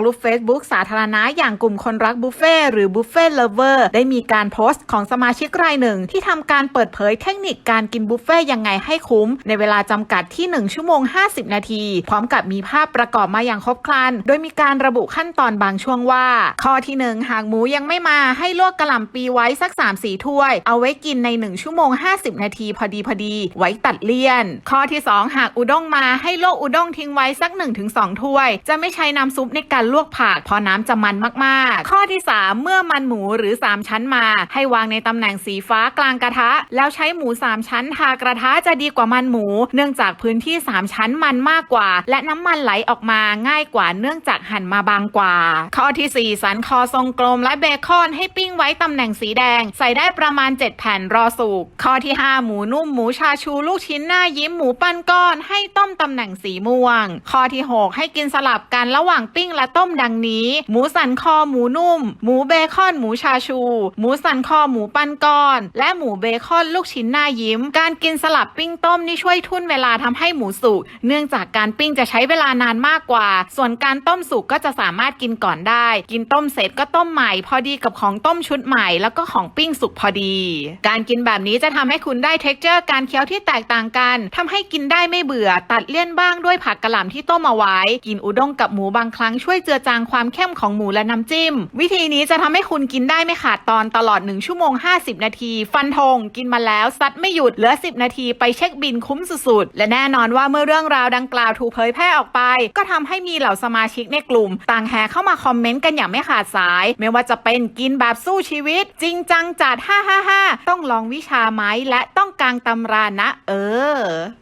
กลุ่ม Facebook สาธารณะอย่างกลุ่มคนรักบุฟเฟ่หรือบุฟเฟ่เลเวอร์ได้มีการโพสต์ของสมาชิกรายหนึ่ง ที่ทำการเปิดเผยเทคนิคการกินบุฟเฟ่ยังไงให้คุ้ม ในเวลาจำกัดที่ 1 ชั่วโมง 50 นาที พร้อมกับมีภาพประกอบมาอย่างครบครัน โดยมีการระบุขั้นตอนบางช่วงว่า ข้อที่ 1 หากหมูยังไม่มาให้ลวกกระหล่ำปีไว้สัก 3-4 ถ้วย เอาไว้กินใน 1 ชั่วโมง 50 นาทีพอดีพอดี ไว้ตัดเลี่ยน ข้อที่ 2 หากอุด้งมาให้ลวกอุด้งทิ้งไว้สัก 1-2 ถ้วย จะไม่ใช้น้ำซุปในการลวกผักเพราะน้ำจะมันมากๆ ข้อที่ 3 เมื่อมันหมูหรือ 3 ชั้นมา ให้วางในตำแหน่งสีฟ้ากลางกระทะ แล้วใช้หมู 3 ชั้นทากระทะจะดีกว่ามันหมู เนื่องจากพื้นที่ 3 ชั้นมันมากกว่า และน้ำมันไหลออกมาง่ายกว่าเนื่องจากหั่นมาบางกว่า ข้อที่ 4 สันคอทรงกลมและเบคอนให้ปิ้งไว้ตำแหน่งสีแดง ใส่ได้ประมาณ 7 แผ่นรอสุกข้อที่ 5 หมูนุ่มหมูชาชูลูกชิ้นหน้ายิ้มหมูปั้นก้อน ให้ต้มตำแหน่งสีม่วง ข้อที่ 6 ให้กินสลับกันระหว่างปิ้งและต้มดังนี้ หมูสันคอหมูนุ่ม หมูเบคอนหมูชาชู หมูสันคอหมูปั้นก้อน และหมูเบคอนลูกชิ้นหน้ายิ้ม การกินสลับปิ้งต้มนี่ช่วยทุ่นเวลาทำให้หมูสุกเนื่องจากการปิ้งจะใช้เวลานานมากกว่า ส่วนการต้มสุกก็จะสามารถกินก่อนได้ กินต้มเสร็จก็ต้มใหม่ พอดีกับของต้มชุดใหม่ แล้วก็ของปิ้งสุกพอดี การกินแบบนี้จะทำให้คุณได้เท็กเจอร์การเคี้ยวที่แตกต่างกันทำให้กินได้ไม่เบื่อ ตัดเลี่ยนบ้างด้วยผักกระหล่ำที่ต้มเอาไว้ กินอุด้งกับหมูบางครั้งช่วยเจือจางความเข้มของหมูและน้ำจิ้ม วิธีนี้จะทำให้คุณกินได้ไม่ขาดตอนตลอด 1 ชั่วโมง 50 นาที ฟันธงกินมาแล้วซัดไม่หยุดเหลือ 10 นาทีไปเช็คบินคุ้มสุดๆ และแน่นอนว่าเมื่อเรื่องราวดังกล่าวถูกเผยแพร่ออกไป ก็ทำให้มีเหล่าสมาชิกในกลุ่ม ต่างแห่เข้ามาคอมเมนต์กันอย่างไม่ขาดสาย ไม่ว่าจะเป็นกินแบบสู้ชีวิต จริงจังจัด555ต้องลองวิชาไหมและต้องกางตำรานะ เออ